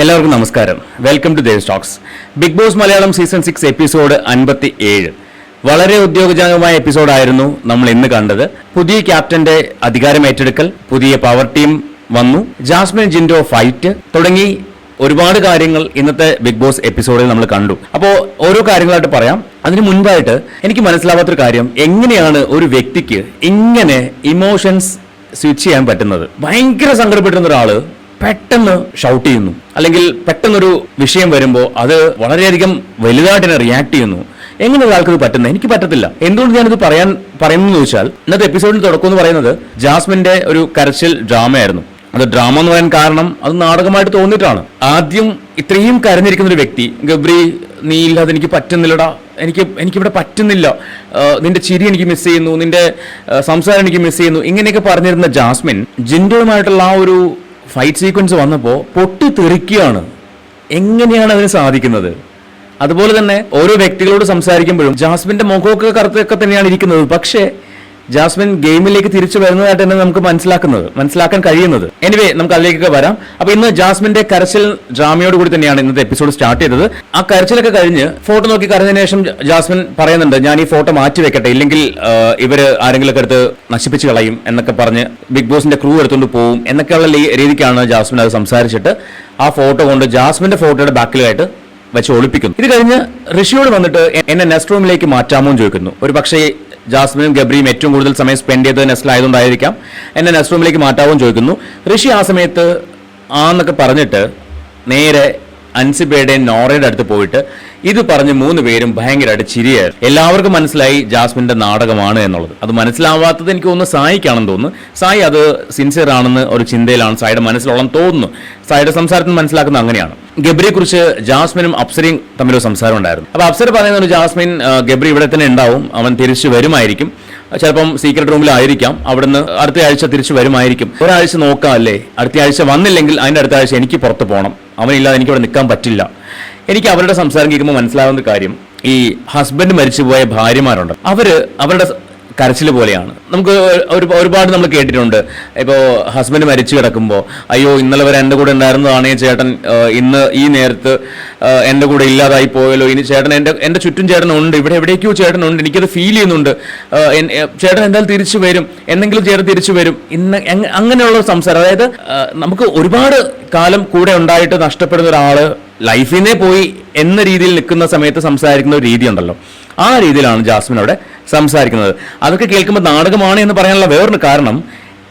എല്ലാവർക്കും നമസ്കാരം. Welcome to Dev Stokes Bigg Boss Malayalam season six episode അൻപത്തി ഏഴ് വളരെ ഉദ്യോഗജനകമായ എപ്പിസോഡായിരുന്നു നമ്മൾ ഇന്ന് കണ്ടത്. പുതിയ ക്യാപ്റ്റന്റെ അധികാരം ഏറ്റെടുക്കൽ പുതിയ പവർ ടീം വന്നു. ജാസ്മിൻ ജിൻഡോ ഫൈറ്റ് തുടങ്ങി ഒരുപാട് കാര്യങ്ങൾ ഇന്നത്തെ ബിഗ് ബോസ് എപ്പിസോഡിൽ നമ്മൾ കണ്ടു. അപ്പോൾ ഓരോ കാര്യങ്ങളായിട്ട് പറയാം. അതിന് മുൻപായിട്ട് എനിക്ക് മനസ്സിലാവാത്തൊരു കാര്യം. എങ്ങനെയാണ് ഒരു വ്യക്തിക്ക് ഇങ്ങനെ ഇമോഷൻസ് സ്വിച്ച് ചെയ്യാൻ പറ്റുന്നത്? ഭയങ്കര സങ്കടപ്പെട്ടിരുന്ന ഒരാൾ പെട്ടെന്ന് ഷൗട്ട് ചെയ്യുന്നു. അല്ലെങ്കിൽ പെട്ടെന്നൊരു വിഷയം വരുമ്പോൾ അത് വളരെയധികം വലുതായിട്ട് തന്നെ റിയാക്ട് ചെയ്യുന്നു. എങ്ങനെ ഒരാൾക്ക് പറ്റുന്ന? എനിക്ക് പറ്റത്തില്ല. എന്തുകൊണ്ട് ഞാനിത് പറയാൻ പറയുന്നതെന്ന് ചോദിച്ചാൽ ഇന്നത്തെ എപ്പിസോഡിൽ തുടക്കം എന്ന് പറയുന്നത് ജാസ്മിന്റെ ഒരു കരച്ചിൽ ഡ്രാമയായിരുന്നു. അത് ഡ്രാമ എന്ന് പറയാൻ കാരണം അത് നാടകമായിട്ട് തോന്നിയിട്ടാണ്. ആദ്യം ഇത്രയും കരഞ്ഞിരിക്കുന്ന ഒരു വ്യക്തി ഗബ്രി നീ ഇല്ലാതെ എനിക്ക് പറ്റുന്നില്ലടാ. എനിക്ക് എനിക്കിവിടെ പറ്റുന്നില്ല. നിന്റെ ചിരി എനിക്ക് മിസ് ചെയ്യുന്നു. നിന്റെ സംസാരം എനിക്ക് മിസ് ചെയ്യുന്നു. ഇങ്ങനെയൊക്കെ പറഞ്ഞിരുന്ന ജാസ്മിൻ ജിൻഡോയുമായിട്ടുള്ള ആ ഒരു ഫൈറ്റ് സീക്വൻസ് വന്നപ്പോൾ പൊട്ടി തെറിക്കുകയാണ് എങ്ങനെയാണ് അതിന് സാധിക്കുന്നത്? അതുപോലെ തന്നെ ഓരോ വ്യക്തികളോട് സംസാരിക്കുമ്പോഴും ജാസ്മിന്റെ മുഖമൊക്കെ കറുത്തൊക്കെ തന്നെയാണ് ഇരിക്കുന്നത്. പക്ഷേ ജാസ്മിൻ ഗെയിമിലേക്ക് തിരിച്ചു വരുന്നതായിട്ട് തന്നെ നമുക്ക് മനസ്സിലാക്കുന്നത് മനസ്സിലാക്കാൻ കഴിയുന്നത്. എനിവേ നമുക്ക് അതിലേക്കൊക്കെ വരാം. അപ്പൊ ഇന്ന് ജാസ്മിന്റെ കരച്ചിൽ ഡ്രാമയോട് കൂടി തന്നെയാണ് ഇന്നത്തെ എപ്പിസോഡ് സ്റ്റാർട്ട് ചെയ്തത്. ആ കരച്ചിലൊക്കെ കഴിഞ്ഞ് ഫോട്ടോ നോക്കി കരഞ്ഞതിന് ശേഷം ജാസ്മിൻ പറയുന്നുണ്ട് ഞാൻ ഈ ഫോട്ടോ മാറ്റി വെക്കട്ടെ. ഇല്ലെങ്കിൽ ഇവർ ആരെങ്കിലും ഒക്കെ എടുത്ത് നശിപ്പിച്ച് കളയും എന്നൊക്കെ പറഞ്ഞ് ബിഗ് ബോസിന്റെ ക്രൂ എടുത്തുകൊണ്ട് പോവും എന്നൊക്കെയുള്ള രീതിക്കാണ് ജാസ്മിൻ അത് സംസാരിച്ചിട്ട് ആ ഫോട്ടോ കൊണ്ട് ജാസ്മിന്റെ ഫോട്ടോയുടെ ബാക്കിലായിട്ട് വെച്ച് ഒളിപ്പിക്കുന്നു. ഇത് കഴിഞ്ഞ് ഋഷിയോട് വന്നിട്ട് എന്നെ നെസ്റ്റ് റൂമിലേക്ക് മാറ്റാമോ എന്ന് ചോദിക്കുന്നു. ഒരു പക്ഷേ ജാസ്മിനും ഗബ്രിയും ഏറ്റവും കൂടുതൽ സമയം സ്പെൻഡ് ചെയ്തത് നെസ്റ്റിലായതുകൊണ്ടായിരിക്കാം എന്നെ നെസ്റ്റ് റൂമിലേക്ക് മാറ്റാവും ചോദിക്കുന്നു. ഋഷി ആ സമയത്ത് ആന്നൊക്കെ പറഞ്ഞിട്ട് നേരെ അൻസിബയുടെ നോറയുടെ അടുത്ത് പോയിട്ട് ഇത് പറഞ്ഞ് മൂന്ന് പേരും ഭയങ്കരമായിട്ട് ചിരിയായിരുന്നു. എല്ലാവർക്കും മനസ്സിലായി ജാസ്മിന്റെ നാടകമാണ് എന്നുള്ളത്. അത് മനസ്സിലാവാത്തത് എനിക്ക് ഒന്ന് സായിക്കാണെന്ന് തോന്നുന്നു. സായി അത് സിൻസിയർ ആണെന്ന് ഒരു ചിന്തയിലാണ് സായിയുടെ മനസ്സിലോളം തോന്നുന്നു. സായിയുടെ സംസാരത്തിൽ മനസ്സിലാക്കുന്നത് അങ്ങനെയാണ്. ഗബ്രിയെ കുറിച്ച് ജാസ്മിനും അപ്സരയും ഒരു സംസാരം ഉണ്ടായിരുന്നു. അപ്പോൾ അപ്സര പറയുന്നത് ജാസ്മിൻ ഗബ്രി ഇവിടെ തന്നെ ഉണ്ടാവും. അവൻ തിരിച്ചു വരുമായിരിക്കും. ചിലപ്പം സീക്രട്ട് റൂമിലായിരിക്കാം അവിടുന്ന് അടുത്ത ആഴ്ച തിരിച്ചു വരുമായിരിക്കും. ഒരാഴ്ച നോക്കാം അല്ലേ അടുത്ത ആഴ്ച വന്നില്ലെങ്കിൽ അതിന്റെ അടുത്ത ആഴ്ച എനിക്ക് പുറത്ത് പോകണം അവനില്ലാതെ എനിക്ക് അവിടെ നിൽക്കാൻ പറ്റില്ല. എനിക്ക് അവരുടെ സംസാരം കേൾക്കുമ്പോൾ മനസ്സിലാവുന്ന കാര്യം ഈ ഹസ്ബൻഡ് മരിച്ചുപോയ ഭാര്യമാരുണ്ട്. അവർ അവരുടെ കരച്ചിൽ പോലെയാണ്. നമുക്ക് ഒരു ഒരുപാട് നമ്മൾ കേട്ടിട്ടുണ്ട്. ഇപ്പോൾ ഹസ്ബൻഡ് മരിച്ചു കിടക്കുമ്പോൾ അയ്യോ ഇന്നലെ വരെ എന്റെ കൂടെ ഉണ്ടായിരുന്നതാണ് ചേട്ടൻ ഇന്ന് ഈ നേരത്ത് എന്റെ കൂടെ ഇല്ലാതായി പോയല്ലോ. ഇനി ചേട്ടൻ എന്റെ എന്റെ ചുറ്റും ചേട്ടനുണ്ട്. ഇവിടെ എവിടേക്കോ ചേട്ടനുണ്ട്. എനിക്കത് ഫീൽ ചെയ്യുന്നുണ്ട്. ചേട്ടൻ എന്തായാലും തിരിച്ചു വരും. എന്തെങ്കിലും ചേട്ടൻ തിരിച്ചു വരും. ഇന്ന് അങ്ങനെയുള്ള സംസാരം. അതായത് നമുക്ക് ഒരുപാട് കാലം കൂടെ ഉണ്ടായിട്ട് നഷ്ടപ്പെടുന്ന ഒരാൾ ലൈഫിൽ നിന്നേ പോയി എന്ന രീതിയിൽ നിൽക്കുന്ന സമയത്ത് സംസാരിക്കുന്ന ഒരു രീതി ഉണ്ടല്ലോ. ആ രീതിയിലാണ് ജാസ്മിൻ അവിടെ സംസാരിക്കുന്നത്. അതൊക്കെ കേൾക്കുമ്പോൾ നാടകമാണ് എന്ന് പറയാനുള്ള വേറൊരു കാരണം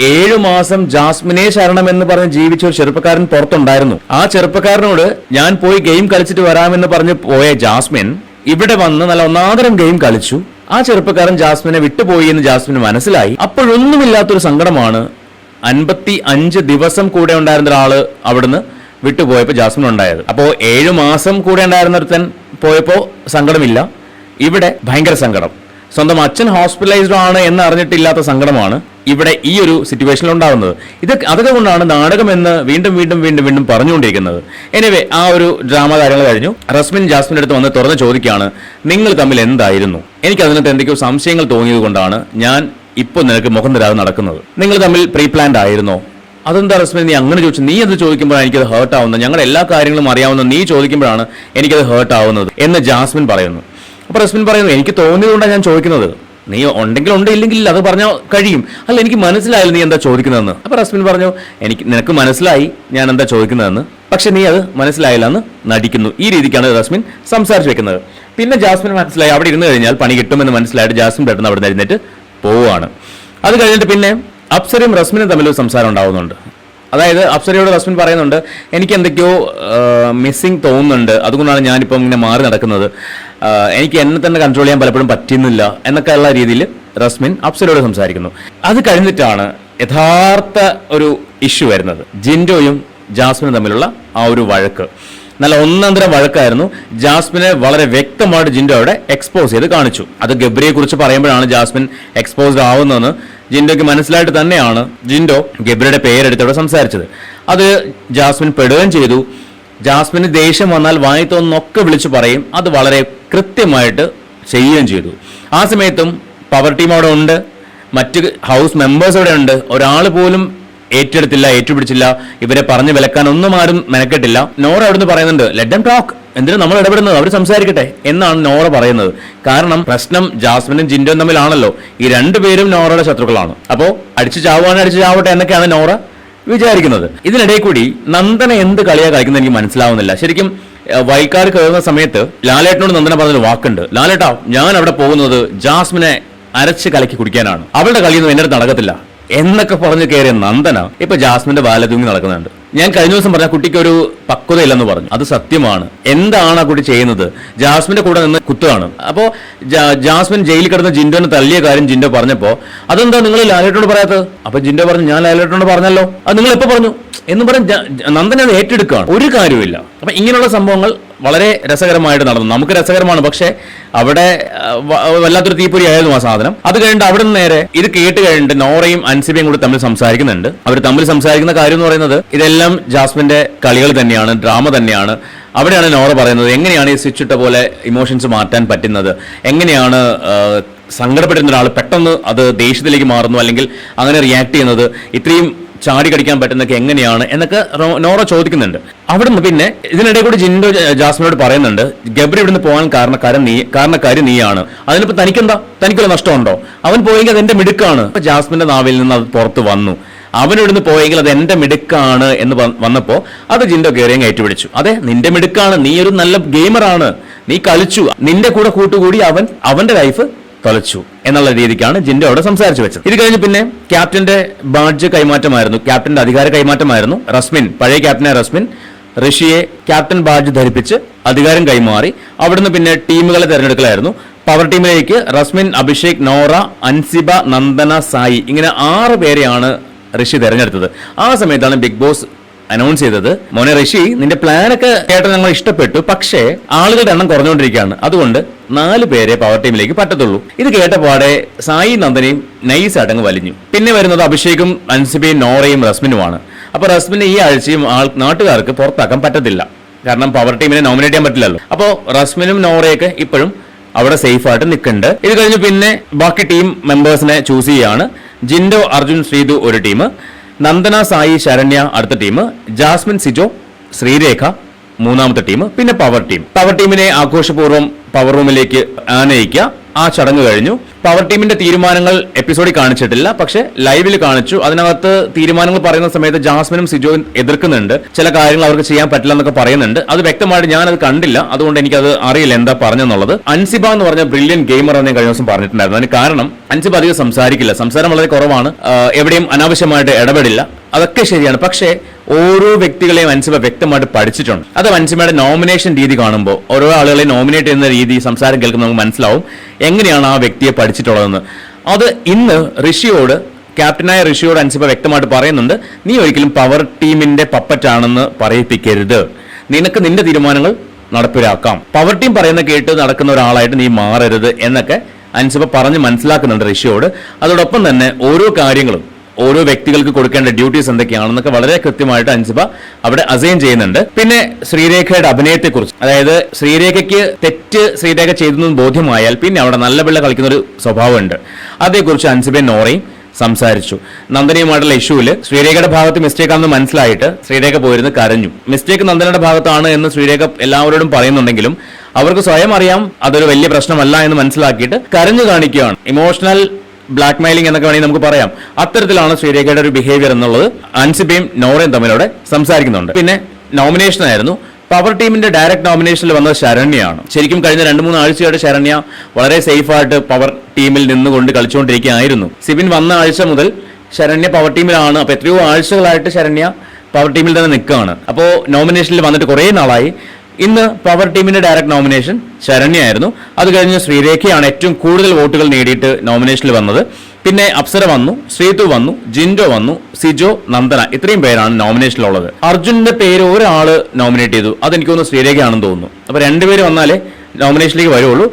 ഏഴു മാസം ജാസ്മിനെ ശരണം എന്ന് പറഞ്ഞ് ജീവിച്ച ഒരു ചെറുപ്പക്കാരൻ പുറത്തുണ്ടായിരുന്നു. ആ ചെറുപ്പക്കാരനോട് ഞാൻ പോയി ഗെയിം കളിച്ചിട്ട് വരാമെന്ന് പറഞ്ഞ് പോയ ജാസ്മിൻ ഇവിടെ വന്ന് നല്ല ഒന്നാന്തരം ഗെയിം കളിച്ചു. ആ ചെറുപ്പക്കാരൻ ജാസ്മിനെ വിട്ടുപോയി എന്ന് ജാസ്മിന് മനസ്സിലായി. അപ്പോഴൊന്നുമില്ലാത്തൊരു സങ്കടമാണ് അൻപത്തി അഞ്ച് ദിവസം കൂടെ ഉണ്ടായിരുന്ന ഒരാൾ അവിടുന്ന് വിട്ടുപോയപ്പോൾ ജാസ്മിൻ ഉണ്ടായത് അപ്പോൾ ഏഴു മാസം കൂടെ ഉണ്ടായിരുന്ന ഒരുത്തൻ പോയപ്പോ സങ്കടമില്ല. ഇവിടെ ഭയങ്കര സങ്കടം. സ്വന്തം അച്ഛൻ ഹോസ്പിറ്റലൈസ്ഡ് ആണ് എന്ന് അറിഞ്ഞിട്ടില്ലാത്ത സങ്കടമാണ് ഇവിടെ ഈ ഒരു സിറ്റുവേഷനിൽ ഉണ്ടാകുന്നത് ഇത് അതൊക്കെ കൊണ്ടാണ് നാടകം എന്ന് വീണ്ടും വീണ്ടും വീണ്ടും വീണ്ടും പറഞ്ഞുകൊണ്ടിരിക്കുന്നത്. എനിവേ ആ ഒരു ഡ്രാമ കാര്യങ്ങൾ കഴിഞ്ഞു. റസ്മിൻ ജാസ്മിന്റെ അടുത്ത് വന്ന് തുറന്ന് ചോദിക്കുകയാണ് നിങ്ങൾ തമ്മിൽ എന്തായിരുന്നു? എനിക്ക് അതിനകത്ത് എന്തൊക്കെയോ സംശയങ്ങൾ തോന്നിയത് കൊണ്ടാണ് ഞാൻ ഇപ്പോൾ നിനക്ക് മുഖം തരാതെ നടക്കുന്നത്. നിങ്ങൾ തമ്മിൽ പ്രീ പ്ലാൻഡ് ആയിരുന്നോ? അതെന്താ റസ്മിൻ നീ അങ്ങനെ ചോദിച്ചു. നീ അത് ചോദിക്കുമ്പോഴാണ് എനിക്കത് ഹേർട്ട് ആവുന്നത്. ഞങ്ങളുടെ എല്ലാ കാര്യങ്ങളും അറിയാവുന്ന നീ ചോദിക്കുമ്പോഴാണ് എനിക്കത് ഹേർട്ട് ആവുന്നത് എന്ന് ജാസ്മിൻ പറയുന്നു. അപ്പൊ റസ്മിൻ പറയുന്നു എനിക്ക് തോന്നിയതുകൊണ്ടാണ് ഞാൻ ചോദിക്കുന്നത്. നീ ഉണ്ടെങ്കിൽ ഉണ്ട് ഇല്ലെങ്കിൽ ഇല്ല അത് പറഞ്ഞാൽ കഴിയും. അല്ല എനിക്ക് മനസ്സിലായില്ല നീ എന്താ ചോദിക്കുന്നതെന്ന്. അപ്പോൾ റസ്മിൻ പറഞ്ഞു എനിക്ക് നിനക്ക് മനസ്സിലായി ഞാൻ എന്താ ചോദിക്കുന്നതെന്ന്. പക്ഷെ നീ അത് മനസ്സിലായില്ല എന്ന് നടിക്കുന്നു. ഈ രീതിക്കാണ് റസ്മിൻ സംസാരിച്ചു വെക്കുന്നത്. പിന്നെ ജാസ്മിൻ മനസ്സിലായി അവിടെ ഇരുന്ന് കഴിഞ്ഞാൽ പണി കിട്ടുമെന്ന് മനസ്സിലായിട്ട് ജാസ്മിൻ പെട്ടെന്ന് അവിടെ എഴുന്നേറ്റ് പോവുകയാണ്. അത് കഴിഞ്ഞിട്ട് പിന്നെ അപ്സരയും റസ്മിനും തമ്മിൽ സംസാരം ഉണ്ടാവുന്നുണ്ട്. അതായത് അപ്സരയോട് റസ്മിൻ പറയുന്നുണ്ട് എനിക്ക് എന്തൊക്കെയോ മിസ്സിങ് തോന്നുന്നുണ്ട്. അതുകൊണ്ടാണ് ഞാനിപ്പം ഇങ്ങനെ മാറി നടക്കുന്നത്. എനിക്ക് എന്നെ തന്നെ കൺട്രോൾ ചെയ്യാൻ പലപ്പോഴും പറ്റുന്നില്ല എന്നൊക്കെ ഉള്ള രീതിയിൽ റസ്മിൻ അപ്സലോട് സംസാരിക്കുന്നു. അത് കഴിഞ്ഞിട്ടാണ് യഥാർത്ഥ ഒരു ഇഷ്യൂ വരുന്നത്. ജിൻഡോയും ജാസ്മിനും തമ്മിലുള്ള ആ ഒരു വഴക്ക്. നല്ല ഒന്നാന്തരം വഴക്കായിരുന്നു. ജാസ്മിനെ വളരെ വ്യക്തമായിട്ട് ജിൻഡോ അവിടെ എക്സ്പോസ് ചെയ്ത് കാണിച്ചു. അത് ഗബ്രിയെ കുറിച്ച് പറയുമ്പോഴാണ് ജാസ്മിൻ എക്സ്പോസ്ഡ് ആവുന്നതെന്ന് ജിൻഡോയ്ക്ക് മനസ്സിലായിട്ട് തന്നെയാണ് ജിൻഡോ ഗബ്രിയുടെ പേരെടുത്ത് അവിടെ സംസാരിച്ചത്. അത് ജാസ്മിൻ പെടുകയും ചെയ്തു. ജാസ്മിന് ദേഷ്യം വന്നാൽ വായി വിളിച്ചു പറയും. അത് വളരെ കൃത്യമായിട്ട് ചെയ്യുകയും ചെയ്തു. ആ സമയത്തും പവർ ടീം അവിടെ ഉണ്ട്. മറ്റ് ഹൗസ് മെമ്പേഴ്സ് അവിടെ ഉണ്ട്. ഒരാൾ പോലും ഏറ്റെടുത്തില്ല ഏറ്റുപിടിച്ചില്ല. ഇവരെ പറഞ്ഞു വിലക്കാൻ ഒന്നും ആരും മെനക്കെട്ടില്ല. നോറ അവിടുന്ന് പറയുന്നുണ്ട് ലെറ്റ് ദം ടോക്ക് എന്തിനു നമ്മൾ ഇടപെടുന്നത്? അവർ സംസാരിക്കട്ടെ. എന്നാണ് നോറ പറയുന്നത്. കാരണം പ്രശ്നം ജാസ്മിനും ജിൻഡോയും തമ്മിലാണല്ലോ. ഈ രണ്ടുപേരും നോറയുടെ ശത്രുക്കളാണ്. അപ്പോ അടിച്ചു ചാവുകയാണ് അടിച്ചു ചാവട്ടെ എന്നൊക്കെയാണ് നോറ വിചാരിക്കുന്നത്. ഇതിനിടയിൽ കൂടി നന്ദന എന്ത് കളിയാ കളിക്കുന്നത് എനിക്ക് മനസ്സിലാവുന്നില്ല. ശരിക്കും വൈൽക്കാർ കയറുന്ന സമയത്ത് ലാലേട്ടനോട് നന്ദന പറഞ്ഞൊരു വാക്കുണ്ട്. ലാലേട്ടാ ഞാൻ അവിടെ പോകുന്നത് ജാസ്മിനെ അരച്ച് കലക്കി കുടിക്കാനാണ്. അവളുടെ കളിയൊന്നും എന്റെ അടുത്ത് നടക്കത്തില്ല. എന്നൊക്കെ പറഞ്ഞു കയറിയ നന്ദന ഇപ്പൊ ജാസ്മിന്റെ വാല തൂങ്ങി നടക്കുന്നുണ്ട്. ഞാൻ കഴിഞ്ഞ ദിവസം പറഞ്ഞ കുട്ടിക്ക് ഒരു പക്വതയില്ലെന്ന് പറഞ്ഞു. അത് സത്യമാണ്. എന്താണ് ആ കുട്ടി ചെയ്യുന്നത്? ജാസ്മിന്റെ കൂടെ നിന്ന് കുത്തുകയാണ്. അപ്പോ ജാ- ജാസ്മിൻ ജയിലിൽ കിടന്ന് ജിൻഡോനെ തള്ളിയ കാര്യം ജിൻഡോ പറഞ്ഞപ്പോ അതെന്താ നിങ്ങൾ ലാലേട്ടനോട് പറയാത്തത്? അപ്പൊ ജിൻഡോ പറഞ്ഞു ഞാൻ ലാലേട്ടനോട് പറഞ്ഞല്ലോ. അത് നിങ്ങൾ എപ്പോ പറഞ്ഞു? എന്ന് പറഞ്ഞ് നന്ദന അത് ഏറ്റെടുക്കുകയാണ്. ഒരു കാര്യമില്ല അപ്പൊ ഇങ്ങനെയുള്ള സംഭവങ്ങൾ വളരെ രസകരമായിട്ട് നടന്നു. നമുക്ക് രസകരമാണ്. പക്ഷേ അവിടെ വല്ലാത്തൊരു തീപ്പൊരി ആയിരുന്നു ആ സാധനം. അത് കഴിഞ്ഞിട്ട് അവിടെ നിന്ന് നേരെ ഇത് കേട്ട് കഴിഞ്ഞിട്ട് നോറയും അൻസിബയും കൂടി തമ്മിൽ സംസാരിക്കുന്നുണ്ട്. അവർ തമ്മിൽ സംസാരിക്കുന്ന കാര്യം എന്ന് പറയുന്നത് ഇതെല്ലാം ജാസ്മിന്റെ കളികൾ തന്നെയാണ് ഡ്രാമ തന്നെയാണ്. അവിടെയാണ് നോറ പറയുന്നത് എങ്ങനെയാണ് ഈ സ്വിച്ച് ഇട്ട പോലെ ഇമോഷൻസ് മാറ്റാൻ പറ്റുന്നത്? എങ്ങനെയാണ് സങ്കടപ്പെടുന്ന ഒരാൾ പെട്ടെന്ന് അത് ദേഷ്യത്തിലേക്ക് മാറുന്നു അല്ലെങ്കിൽ അങ്ങനെ റിയാക്ട് ചെയ്യുന്നത്? ഇത്രയും ചാടി കടിക്കാൻ പറ്റുന്നൊക്കെ എങ്ങനെയാണ് എന്നൊക്കെ നോറ ചോദിക്കുന്നുണ്ട്. അവിടുന്ന് പിന്നെ ഇതിനിടെ കൂടി ജിൻഡോ ജാസ്മിനോട് പറയുന്നുണ്ട് ഗബ്രി ഇവിടുന്ന് പോകാൻ കാരണക്കാരൻ നീ കാരണക്കാരി നീയാണ്. അതിനിപ്പോ തനിക്കെന്താ? തനിക്കുള്ള നഷ്ടമുണ്ടോ? അവൻ പോയെങ്കിൽ അതെന്റെ മിടുക്കാണ്. ജാസ്മിന്റെ നാവിൽ നിന്ന് അത് പുറത്ത് വന്നു. അവൻ ഇവിടുന്ന് പോയെങ്കിൽ അത് എന്റെ മിടുക്കാണ് എന്ന് വന്നപ്പോൾ വന്നപ്പോ അത് ജിൻഡോ കയറിയും ഏറ്റുപിടിച്ചു. അതെ നിന്റെ മിടുക്കാണ്. നീ ഒരു നല്ല ഗെയിമറാണ്. നീ കളിച്ചു. നിന്റെ കൂടെ കൂട്ടുകൂടി അവൻ അവന്റെ ലൈഫ് തൊലച്ചു എന്നുള്ള രീതിക്കാണ് ജിൻഡോ അവിടെ സംസാരിച്ചു വെച്ചത്. ഇത് കഴിഞ്ഞ് പിന്നെ ക്യാപ്റ്റന്റെ ബാഡ്ജ് കൈമാറ്റമായിരുന്നു. ക്യാപ്റ്റന്റെ അധികാര കൈമാറ്റമായിരുന്നു. റസ്മിൻ പഴയ ക്യാപ്റ്റനായ റസ്മിൻ ഋഷിയെ ക്യാപ്റ്റൻ ബാഡ്ജ് ധരിപ്പിച്ച് അധികാരം കൈമാറി. അവിടുന്ന് പിന്നെ ടീമുകളെ തെരഞ്ഞെടുക്കലായിരുന്നു. പവർ ടീമിലേക്ക് റസ്മിൻ അഭിഷേക് നോറ അൻസിബ നന്ദന സായി ഇങ്ങനെ ആറ് പേരെയാണ് ഋഷി തെരഞ്ഞെടുത്തത്. ആ സമയത്താണ് ബിഗ് ബോസ് അനൗൺസ് ചെയ്തത് മോനെ ഋഷി നിന്റെ പ്ലാനൊക്കെ കേട്ടത് ഞങ്ങൾ ഇഷ്ടപ്പെട്ടു പക്ഷേ ആളുകളുടെ എണ്ണം കുറഞ്ഞുകൊണ്ടിരിക്കുകയാണ്. അതുകൊണ്ട് നാല് പേരെ പവർ ടീമിലേക്ക് പറ്റത്തുള്ളൂ. ഇത് കേട്ടപാടെ സായി നന്ദനയും നൈസ് അടങ്ങ് വലിഞ്ഞു. പിന്നെ വരുന്നത് അഭിഷേകും അൻസിബയും നോറയും റസ്മിനുമാണ്. അപ്പോൾ റസ്മിനെ ഈ ആഴ്ചയും ആൾ നാട്ടുകാർക്ക് പുറത്താക്കാൻ പറ്റത്തില്ല. കാരണം പവർ ടീമിനെ നോമിനേറ്റ് ചെയ്യാൻ പറ്റില്ലല്ലോ. അപ്പോൾ റസ്മിനും നോറയൊക്കെ ഇപ്പോഴും അവിടെ സേഫ് ആയിട്ട് നിൽക്കുന്നുണ്ട്. ഇത് കഴിഞ്ഞ് പിന്നെ ബാക്കി ടീം മെമ്പേഴ്സിനെ ചൂസ് ചെയ്യാണ്. ജിൻഡോ അർജുൻ ശ്രീതു ഒരു ടീം. നന്ദന സായി ശരണ്യ അടുത്ത ടീം. ജാസ്മിൻ സിജോ ശ്രീരേഖ മൂന്നാമത്തെ ടീം. പിന്നെ പവർ ടീം പവർ ടീമിനെ ആഘോഷപൂർവം പവർ റൂമിലേക്ക് ആനയിക്കുക. ആ ചടങ്ങ് കഴിഞ്ഞു. പവർ ടീമിന്റെ തീരുമാനങ്ങൾ എപ്പിസോഡിൽ കാണിച്ചിട്ടില്ല. പക്ഷെ ലൈവിൽ കാണിച്ചു. അതിനകത്ത് തീരുമാനങ്ങൾ പറയുന്ന സമയത്ത് ജാസ്മിനും സിജോയും എതിർക്കുന്നുണ്ട്. ചില കാര്യങ്ങൾ അവർക്ക് ചെയ്യാൻ പറ്റില്ല എന്നൊക്കെ പറയുന്നുണ്ട്. അത് വ്യക്തമായിട്ട് ഞാൻ അത് കണ്ടില്ല. അതുകൊണ്ട് എനിക്കത് അറിയില്ല എന്താ പറഞ്ഞെന്നുള്ളത്. അൻസിബ എന്ന് പറഞ്ഞ ബ്രില്യൻ ഗെയിമർ എന്ന് കഴിഞ്ഞ ദിവസം പറഞ്ഞിട്ടുണ്ടായിരുന്നു. അതിന് കാരണം അൻസിബ അധികം സംസാരിക്കില്ല. സംസാരം വളരെ കുറവാണ്. എവിടെയും അനാവശ്യമായിട്ട് ഇടപെടില്ല. അതൊക്കെ ശരിയാണ്. പക്ഷേ ഓരോ വ്യക്തികളെയും അൻസിബ വ്യക്തമായിട്ട് പഠിച്ചിട്ടുണ്ട്. അത് അൻസിബയുടെ നോമിനേഷൻ രീതി കാണുമ്പോൾ ഓരോ ആളുകളെ നോമിനേറ്റ് ചെയ്യുന്ന രീതി സംസാരം കേൾക്കുന്ന നമുക്ക് മനസ്സിലാവും എങ്ങനെയാണ് ആ വ്യക്തിയെ പഠിച്ചിട്ടുള്ളതെന്ന്. അത് ഇന്ന് ഋഷിയോട് ക്യാപ്റ്റനായ ഋഷിയോട് അൻസിബ വ്യക്തമായിട്ട് പറയുന്നുണ്ട് നീ ഒരിക്കലും പവർ ടീമിന്റെ പപ്പറ്റാണെന്ന് പറയിപ്പിക്കരുത്. നിനക്ക് നിന്റെ തീരുമാനങ്ങൾ നടപ്പിലാക്കാം. പവർ ടീം പറയുന്ന കേട്ട് നടക്കുന്ന ഒരാളായിട്ട് നീ മാറരുത് എന്നൊക്കെ അൻസിബ പറഞ്ഞ് മനസ്സിലാക്കുന്നുണ്ട് ഋഷിയോട്. അതോടൊപ്പം തന്നെ ഓരോ കാര്യങ്ങളും ഓരോ വ്യക്തികൾക്ക് കൊടുക്കേണ്ട ഡ്യൂട്ടീസ് എന്തൊക്കെയാണെന്നൊക്കെ വളരെ കൃത്യമായിട്ട് അൻസിബ അവിടെ അസൈൻ ചെയ്യുന്നുണ്ട്. പിന്നെ ശ്രീരേഖയുടെ അഭിനയത്തെക്കുറിച്ച്. അതായത് ശ്രീരേഖയ്ക്ക് തെറ്റ് ശ്രീരേഖ ചെയ്തെന്ന് ബോധ്യമായാൽ പിന്നെ അവിടെ നല്ല പിള്ള കളിക്കുന്ന ഒരു സ്വഭാവമുണ്ട്. അതേക്കുറിച്ച് അൻസിബയും നോറയും സംസാരിച്ചു. നന്ദനയുമായിട്ടുള്ള ഇഷ്യൂവിൽ ശ്രീരേഖയുടെ ഭാഗത്ത് മിസ്റ്റേക്ക് ആണെന്ന് മനസ്സിലായിട്ട് ശ്രീരേഖ പോയിരുന്ന് കരഞ്ഞു. മിസ്റ്റേക്ക് നന്ദനയുടെ ഭാഗത്താണ് എന്ന് ശ്രീരേഖ എല്ലാവരോടും പറയുന്നുണ്ടെങ്കിലും അവർക്ക് സ്വയം അറിയാം അതൊരു വലിയ പ്രശ്നമല്ല എന്ന് മനസ്സിലാക്കിയിട്ട് കരഞ്ഞു കാണിക്കുകയാണ്. ഇമോഷണൽ ബ്ലാക്ക് മെയിലിംഗ് എന്നൊക്കെ വേണമെങ്കിൽ നമുക്ക് പറയാം. അത്തരത്തിലാണ് ശ്രീരേഖയുടെ ഒരു ബിഹേവിയർ എന്നുള്ളത് അൻസിബയും നോറയും തമ്മിലൂടെ സംസാരിക്കുന്നുണ്ട്. പിന്നെ നോമിനേഷൻ ആയിരുന്നു. പവർ ടീമിന്റെ ഡയറക്ട് നോമിനേഷനിൽ വന്നത് ശരണ്യാണ്. ശരിക്കും കഴിഞ്ഞ രണ്ട് മൂന്ന് ആഴ്ചയായിട്ട് ശരണ്യ വളരെ സേഫായിട്ട് പവർ ടീമിൽ നിന്നുകൊണ്ട് കളിച്ചുകൊണ്ടിരിക്കുകയായിരുന്നു. സിബിൻ വന്ന ആഴ്ച മുതൽ ശരണ്യ പവർ ടീമിലാണ് അപ്പൊ എത്രയോ ആഴ്ചകളായിട്ട് ശരണ്യ പവർ ടീമിൽ തന്നെ നിൽക്കുകയാണ്. അപ്പോൾ നോമിനേഷനിൽ വന്നിട്ട് കുറേ നാളായി. ഇന്ന് പവർ ടീമിന്റെ ഡയറക്ട് നോമിനേഷൻ ശരണ്യായിരുന്നു. അത് കഴിഞ്ഞ് ശ്രീരേഖയാണ് ഏറ്റവും കൂടുതൽ വോട്ടുകൾ നേടിയിട്ട് നോമിനേഷനിൽ വന്നത്. പിന്നെ അപ്സര വന്നു ശ്രീതു വന്നു ജിൻഡോ വന്നു സിജോ നന്ദന ഇത്രയും പേരാണ് നോമിനേഷനിലുള്ളത് അർജുനന്റെ പേര് ഒരാൾ നോമിനേറ്റ് ചെയ്തു. അതെനിക്ക് തോന്നുന്നു ശ്രീരേഖയാണെന്ന് തോന്നുന്നു. അപ്പൊ രണ്ടുപേര് വന്നാലേ നോമിനേഷനിലേക്ക് വരുള്ളൂ.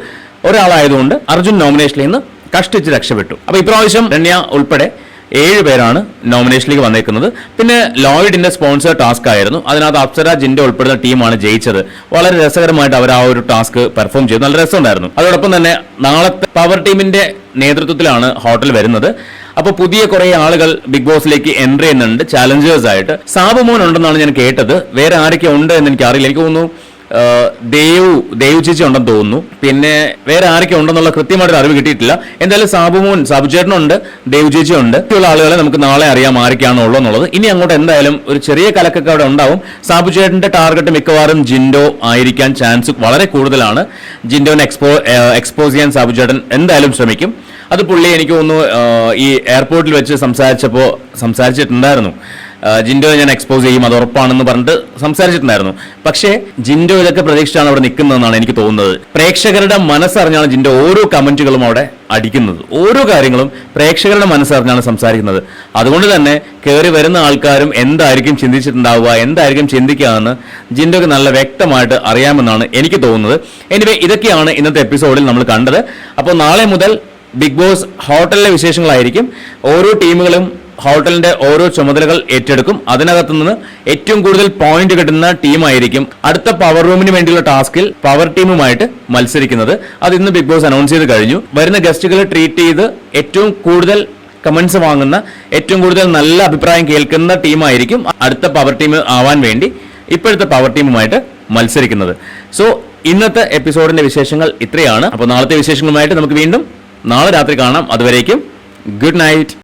ഒരാളായതുകൊണ്ട് അർജുൻ നോമിനേഷനിൽ നിന്ന് കഷ്ടിച്ച് രക്ഷപ്പെട്ടു. അപ്പൊ ഇപ്രാവശ്യം രണ്യ ഉൾപ്പെടെ ഏഴ് പേരാണ് നോമിനേഷനിലേക്ക് വന്നേക്കുന്നത്. പിന്നെ ലോയിഡിന്റെ സ്പോൺസർ ടാസ്ക് ആയിരുന്നു. അതിനകത്ത് അപ്സര ജിന്റെ ഉൾപ്പെടുന്ന ടീമാണ് ജയിച്ചത്. വളരെ രസകരമായിട്ട് അവർ ആ ഒരു ടാസ്ക് പെർഫോം ചെയ്തു. നല്ല രസമുണ്ടായിരുന്നു. അതോടൊപ്പം തന്നെ നാളത്തെ പവർ ടീമിന്റെ നേതൃത്വത്തിലാണ് ഹോട്ടൽ വരുന്നത്. അപ്പോൾ പുതിയ കുറെ ആളുകൾ ബിഗ് ബോസിലേക്ക് എൻട്രി ചെയ്യുന്നുണ്ട്. ചാലഞ്ചേഴ്സ് ആയിട്ട്. സാബുമോൻ ഉണ്ടെന്നാണ് ഞാൻ കേട്ടത്. വേറെ ആരൊക്കെ ഉണ്ട് എന്ന് എനിക്ക് അറിയില്ല എനിക്ക് തോന്നുന്നു ദേവു ദേവു ചേച്ചി ഉണ്ടെന്ന് തോന്നുന്നു. പിന്നെ വേറെ ആരൊക്കെ ഉണ്ടെന്നുള്ള കൃത്യമായിട്ട് അറിവ് കിട്ടിയിട്ടില്ല. എന്തായാലും സാബുമോൻ സാബു ചേട്ടനുണ്ട് ദേവു ചേച്ചി ഉണ്ട്. ഉള്ള ആളുകളെ നമുക്ക് നാളെ അറിയാം ആരൊക്കെയാണോ ഉള്ളതെന്നുള്ളത് ഇനി അങ്ങോട്ട് എന്തായാലും ഒരു ചെറിയ കലക്കൊക്കെ അവിടെ ഉണ്ടാവും. സാബു ചേട്ടന്റെ ടാർഗറ്റ് മിക്കവാറും ജിൻഡോ ആയിരിക്കാൻ ചാൻസ് വളരെ കൂടുതലാണ്. ജിൻഡോനെ എക്സ്പോ എക്സ്പോസ് ചെയ്യാൻ സാബു ചേട്ടൻ എന്തായാലും ശ്രമിക്കും. അത് പുള്ളി എനിക്ക് തോന്നുന്നു ഈ എയർപോർട്ടിൽ വെച്ച് സംസാരിച്ചപ്പോൾ സംസാരിച്ചിട്ടുണ്ടായിരുന്നു. ജിൻഡോ ഞാൻ എക്സ്പോസ് ചെയ്യും അത് ഉറപ്പാണെന്ന് പറഞ്ഞിട്ട് സംസാരിച്ചിട്ടുണ്ടായിരുന്നു. പക്ഷേ ജിൻഡോ ഇതൊക്കെ പ്രതീക്ഷിച്ചാണ് അവിടെ നിൽക്കുന്നതെന്നാണ് എനിക്ക് തോന്നുന്നത്. പ്രേക്ഷകരുടെ മനസ്സറിഞ്ഞാണ് ജിൻഡോ ഓരോ കമന്റുകളും അവിടെ അടിക്കുന്നത്. ഓരോ കാര്യങ്ങളും പ്രേക്ഷകരുടെ മനസ്സറിഞ്ഞാണ് സംസാരിക്കുന്നത്. അതുകൊണ്ട് തന്നെ കയറി വരുന്ന ആൾക്കാരും എന്തായിരിക്കും ചിന്തിച്ചിട്ടുണ്ടാവുക എന്തായിരിക്കും ചിന്തിക്കാമെന്ന് ജിൻഡോ ജിൻഡോക്ക് നല്ല വ്യക്തമായിട്ട് അറിയാമെന്നാണ് എനിക്ക് തോന്നുന്നത്. എനിവേ ഇതൊക്കെയാണ് ഇന്നത്തെ എപ്പിസോഡിൽ നമ്മൾ കണ്ടത്. അപ്പോൾ നാളെ മുതൽ ബിഗ് ബോസ് ഹോട്ടലിലെ വിശേഷങ്ങളായിരിക്കും. ഓരോ ടീമുകളും ഹോട്ടലിന്റെ ഓരോ ചുമതലകൾ ഏറ്റെടുക്കും. അതിനകത്തു നിന്ന് ഏറ്റവും കൂടുതൽ പോയിന്റ് കിട്ടുന്ന ടീമായിരിക്കും അടുത്ത പവർ റൂമിന് വേണ്ടിയുള്ള ടാസ്കിൽ പവർ ടീമുമായിട്ട് മത്സരിക്കുന്നത്. അത് ഇന്ന് ബിഗ് ബോസ് അനൗൺസ് ചെയ്ത് കഴിഞ്ഞു. വരുന്ന ഗസ്റ്റുകളെ ട്രീറ്റ് ചെയ്ത് ഏറ്റവും കൂടുതൽ കമന്റ്സ് വാങ്ങുന്ന ഏറ്റവും കൂടുതൽ നല്ല അഭിപ്രായം കേൾക്കുന്ന ടീമായിരിക്കും അടുത്ത പവർ ടീം ആവാൻ വേണ്ടി ഇപ്പോഴത്തെ പവർ ടീമുമായിട്ട് മത്സരിക്കുന്നത്. സോ ഇന്നത്തെ എപ്പിസോഡിന്റെ വിശേഷങ്ങൾ ഇത്രയാണ്. അപ്പോൾ നാളത്തെ വിശേഷങ്ങളുമായിട്ട് നമുക്ക് വീണ്ടും നാളെ രാത്രി കാണാം. അതുവരേക്കും ഗുഡ് നൈറ്റ്